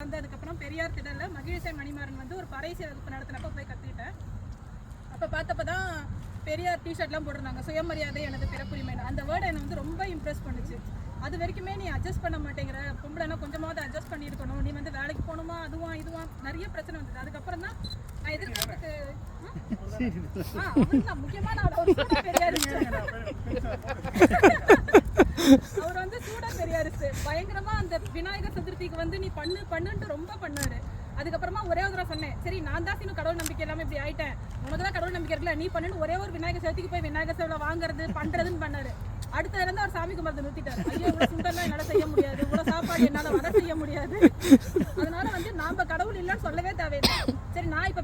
வந்ததுக்கப்புறம் பெரியார் திடலில் மகிழிசை மணிமாறன் வந்து ஒரு பறைசி வகுப்பு நடத்தினப்ப போய் கற்றுக்கிட்டேன் அப்போ பார்த்தப்ப தான் பெரியார் டிஷர்ட்லாம் போட்டிருந்தாங்க. சுயமரியாதை எனது பிறப்புரிமை. அந்த வேர்டு என்னை வந்து ரொம்ப இம்ப்ரெஸ் பண்ணுச்சு. அது வரைக்குமே நீ அட்ஜஸ்ட் பண்ண மாட்டேங்கிற. பொம்பளைனா கொஞ்சமாவது அட்ஜஸ்ட் பண்ணியிருக்கணும். நீ வந்து வேலைக்கு போகணுமா அதுவா இதுவா? நிறைய பிரச்சனை வந்தது. அதுக்கப்புறம் தான் நான் எதிர்பார்த்து ஆ? அவர்தான். முக்கியமான அவர் வந்து சூடா பெரியாரிஸ்ட் பயங்கரமா அந்த விநாயகர் சதுர்த்திக்கு வந்து நீ பண்ணு பண்ணுன்ட்டு ரொம்ப பண்ணாரு. அதுக்கப்புறமா ஒரே ஒரு தடவை சொன்னேன். சரி நான் தான் இன்னும் கடவுள் நம்பிக்கை எல்லாமே இப்படி ஆயிட்டேன். உனக்கு தான் கடவுள் நம்பிக்கை இருக்குல்ல நீ பண்ணுன்னு ஒரே ஒரு விநாயகர் சதுர்த்திக்கு போய் விநாயகர் சேவை வாங்குறது பண்றதுன்னு பண்ணாரு. அடுத்ததுல இருந்து அவர் சாமி கும்பிட்டு நிறுத்திட்டாரு. ஐயோ இவ்வளவு சுண்டெல்லாம் என்னால செய்ய முடியாது. இவ்வளவு சாப்பாடு என்னால வர செய்ய முடியாது. அதனால வந்து நாம கடவுள் இல்லைன்னு சொல்லவே தேவையில்லை.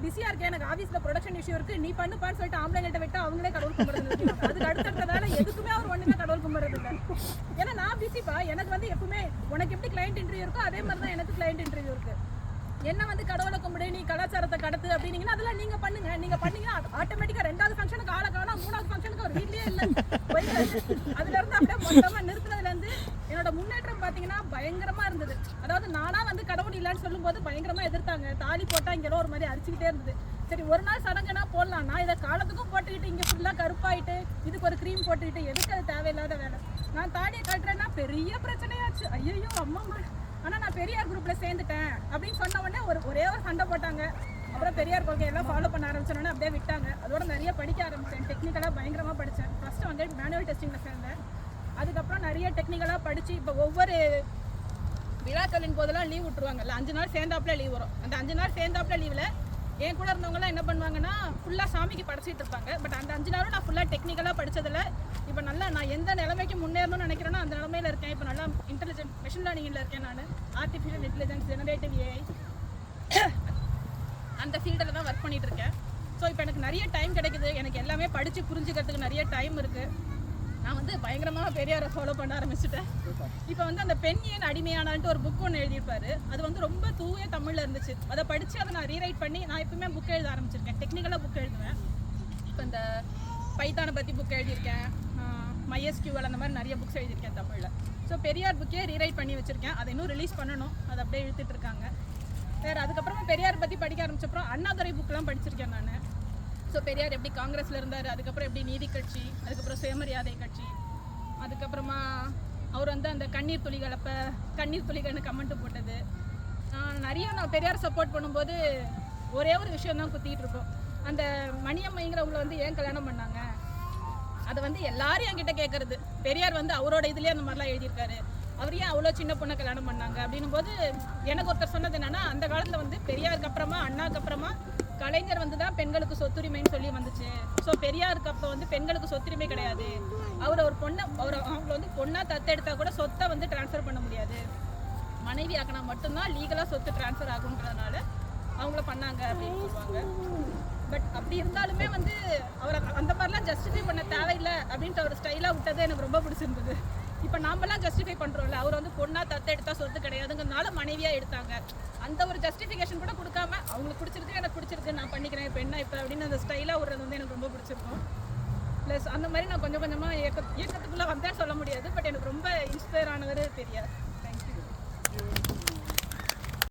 பிஸியா இருக்கேன் எனக்கு ஆபீஸ்ல ப்ரொடக்ஷன் இஷ்யூ இருக்கு. நீ பண்ணுப்பான்னு சொல்லிட்டு ஆம்பளைங்கள்ட்ட விட்டு அவங்களே கடவுள் கும்பிடுறது அதுக்கு அடுத்ததால வேலை எதுக்குமே அவர் ஒண்ணுமே கடவுள் கும்பிடுறது இல்லை. ஏன்னா நான் பிஸிப்பா எனக்கு வந்து எப்பவுமே உனக்கு எப்படி கிளைண்ட் இன்டர்வியூ இருக்கோ அதே மாதிரி தான் எனக்கு கிளைண்ட் இன்டர்வியூ இருக்கு. என்ன வந்து கடவுளை கும்பிடு நீ கலாச்சாரத்தை கடத்து அப்படின்னீங்கன்னா அதெல்லாம் நீங்க பண்ணுங்க. நீங்க பண்ணீங்கன்னா ஆட்டோமேட்டிக்கா ரெண்டாவது ஃபங்க்ஷனுக்கு ஆளை காணும். மூணாவது ஃபங்க்ஷனுக்கு ஒரு வீட்லயே இல்லை. அதுல இருந்து அப்படியே மொத்தமா முன்னேற்றம் பார்த்தீங்கன்னா பயங்கரமாக இருந்தது. அதாவது நானாக வந்து கடவுள் இல்லைன்னு சொல்லும்போது பயங்கரமாக எதிர்த்தாங்க. தாலி போட்டால் இங்கே ஒரு மாதிரி அரிச்சுக்கிட்டே இருந்தது. சரி ஒரு நாள் சடங்குனா போடலாம். நான் இதை காலத்துக்கும் போட்டுக்கிட்டு இங்கே ஃபுல்லாக கருப்பாயிட்டு இதுக்கு ஒரு க்ரீம் போட்டுக்கிட்டு எதுக்கு அது தேவையில்லாத வேலை? நான் தாலியை கட்டுறேன்னா பெரிய பிரச்சனையாச்சு. ஐயோ அம்மா ஆனால் நான் பெரியார் குரூப்பில் சேர்ந்துட்டேன் அப்படின்னு சொன்ன உடனே ஒரு ஒரே ஒரு சண்டை போட்டாங்க. அப்புறம் பெரியார் கொள்கை எல்லாம் ஃபாலோ பண்ண ஆரம்பிச்சோன்னே அப்படியே விட்டாங்க. அதோட நிறைய படிக்க ஆரம்பித்தேன் டெக்னிக்கலாக பயங்கரமாக படித்தேன் ஃபஸ்ட்டு வந்து மேனுவல் டெஸ்டிங்கில் சேர்ந்தேன். அதுக்கப்புறம் நிறைய டெக்னிக்கலாக படித்து இப்போ ஒவ்வொரு விழாக்களின் போதெல்லாம் லீவ் விட்டுருவாங்கல்ல அஞ்சு நாள் சேர்ந்தாப்புல லீவ் வரும். அந்த அஞ்சு நாள் சேர்ந்தாப்புல லீவில் என் கூட இருந்தவங்கலாம் என்ன பண்ணுவாங்கன்னா ஃபுல்லாக சாமிக்கு படைச்சிட்டு இருப்பாங்க. பட் அந்த அஞ்சு நாளும் நான் ஃபுல்லாக டெக்னிக்கலாக படித்ததில் இப்போ நல்லா நான் எந்த நிலைமைக்கு முன்னேறணும்னு நினைக்கிறேனோ அந்த நிலமையில இருக்கேன். இப்போ நல்லா இன்டெலிஜென்ட் மிஷின் லேர்னிங்கில் இருக்கேன் நான். ஆர்டிஃபிஷியல் இன்டெலிஜென்ஸ் ஜெனரேட்டிவ் ஏஐ அந்த ஃபீல்டில் தான் ஒர்க் பண்ணிகிட்டு இருக்கேன். ஸோ இப்போ எனக்கு நிறைய டைம் கிடைக்குது. எனக்கு எல்லாமே படித்து புரிஞ்சுக்கிறதுக்கு நிறைய டைம் இருக்குது நான் வந்து பயங்கரமாக பெரியாரை ஃபாலோ பண்ண ஆரம்பிச்சிட்டேன். இப்போ வந்து அந்த பெண் ஏன் அடிமையானான்ட்டு ஒரு புக் ஒன்று எழுதியிருப்பாரு. அது வந்து ரொம்ப தூய தமிழில் இருந்துச்சு. அதை படித்து அதை நான் ரீரைட் பண்ணி நான் எப்பவுமே புக் எழுத ஆரம்பிச்சிருக்கேன். டெக்னிக்கலாக புக் எழுதுவேன். இப்போ இந்த பைத்தானை பற்றி புக் எழுதியிருக்கேன். மைஎஸ்கியூஎல் அந்த மாதிரி நிறைய புக்ஸ் எழுதியிருக்கேன் தமிழில். ஸோ பெரியார் புக்கே ரீரைட் பண்ணி வச்சுருக்கேன். அதை இன்னும் ரிலீஸ் பண்ணணும். அதை அப்படியே இழுத்துட்டு இருக்காங்க. வேறு அதுக்கப்புறமா பெரியார் பற்றி படிக்க ஆரம்பிச்சப்பறம் அண்ணாதுரை புக்கெலாம் படிச்சிருக்கேன் நான். ஸோ பெரியார் எப்படி காங்கிரஸில் இருந்தார் அதுக்கப்புறம் எப்படி நீதி கட்சி அதுக்கப்புறம் சுயமரியாதை கட்சி அதுக்கப்புறமா அவர் வந்து அந்த கண்ணீர் துளிகள் அப்போ கண்ணீர் துளிகள்னு கமெண்ட்டு போட்டது. நிறைய நான் பெரியார் சப்போர்ட் பண்ணும்போது ஒரே ஒரு விஷயம் தான் குத்திட்டு இருக்கோம் அந்த மணியம்மைங்கிறவங்கள வந்து ஏன் கல்யாணம் பண்ணாங்க? அதை வந்து எல்லாரும் என்கிட்ட கேட்கறது. பெரியார் வந்து அவரோட இதுலேயே அந்த மாதிரிலாம் எழுதியிருக்காரு. அவர் ஏன் அவ்வளோ சின்ன பொண்ணை கல்யாணம் பண்ணாங்க? அப்படின்னும் போது எனக்கு ஒருத்தர் சொன்னது என்னன்னா அந்த காலத்தில் வந்து பெரியாருக்கு அப்புறமா அண்ணாக்கு அப்புறமா கலைஞர் வந்து தான் பெண்களுக்கு சொத்துரிமைன்னு சொல்லி வந்துச்சு. ஸோ பெரியாருக்கு அப்போ வந்து பெண்களுக்கு சொத்துரிமை கிடையாது. அவர் ஒரு பொண்ணை அவர் அவங்கள வந்து பொண்ணா தத்தெடுத்தா கூட சொத்தை வந்து ட்ரான்ஸ்ஃபர் பண்ண முடியாது. மனைவி ஆக்கினா மட்டும்தான் லீகலாக சொத்து ட்ரான்ஸ்ஃபர் ஆகுன்றதுனால அவங்கள பண்ணாங்க அப்படின்னு சொல்லுவாங்க. பட் அப்படி இருந்தாலுமே வந்து அவர் அந்த மாதிரிலாம் ஜஸ்டிஃபை பண்ண தேவையில்லை அப்படின்ட்டு அவர் ஸ்டைலாக விட்டது எனக்கு ரொம்ப பிடிச்சிருந்தது. இப்போ நாமெல்லாம் ஜஸ்டிஃபை பண்ணுறோம்ல அவர் வந்து பொண்ணா தத்து எடுத்தால் சொத்து கிடையாதுங்கிறதுனால மனைவியாக எடுத்தாங்க. அந்த ஒரு ஜஸ்டிஃபிகேஷன் கூட அவங்களுக்கு பிடிச்சிருக்கு எனக்கு பிடிச்சிருக்கு. நான் பண்ணிக்கிறேன். இப்போ என்ன இப்போ அப்படின்னு அந்த ஸ்டைலாக விடுறது வந்து எனக்கு ரொம்ப பிடிச்சிருக்கும். ப்ளஸ் அந்த மாதிரி நான் கொஞ்சம் கொஞ்சமாக இயக்க இயக்கத்துக்குள்ளே வந்தேன்னு சொல்ல முடியாது. பட் எனக்கு ரொம்ப இன்ஸ்பயர் ஆனவர் பெரியார்.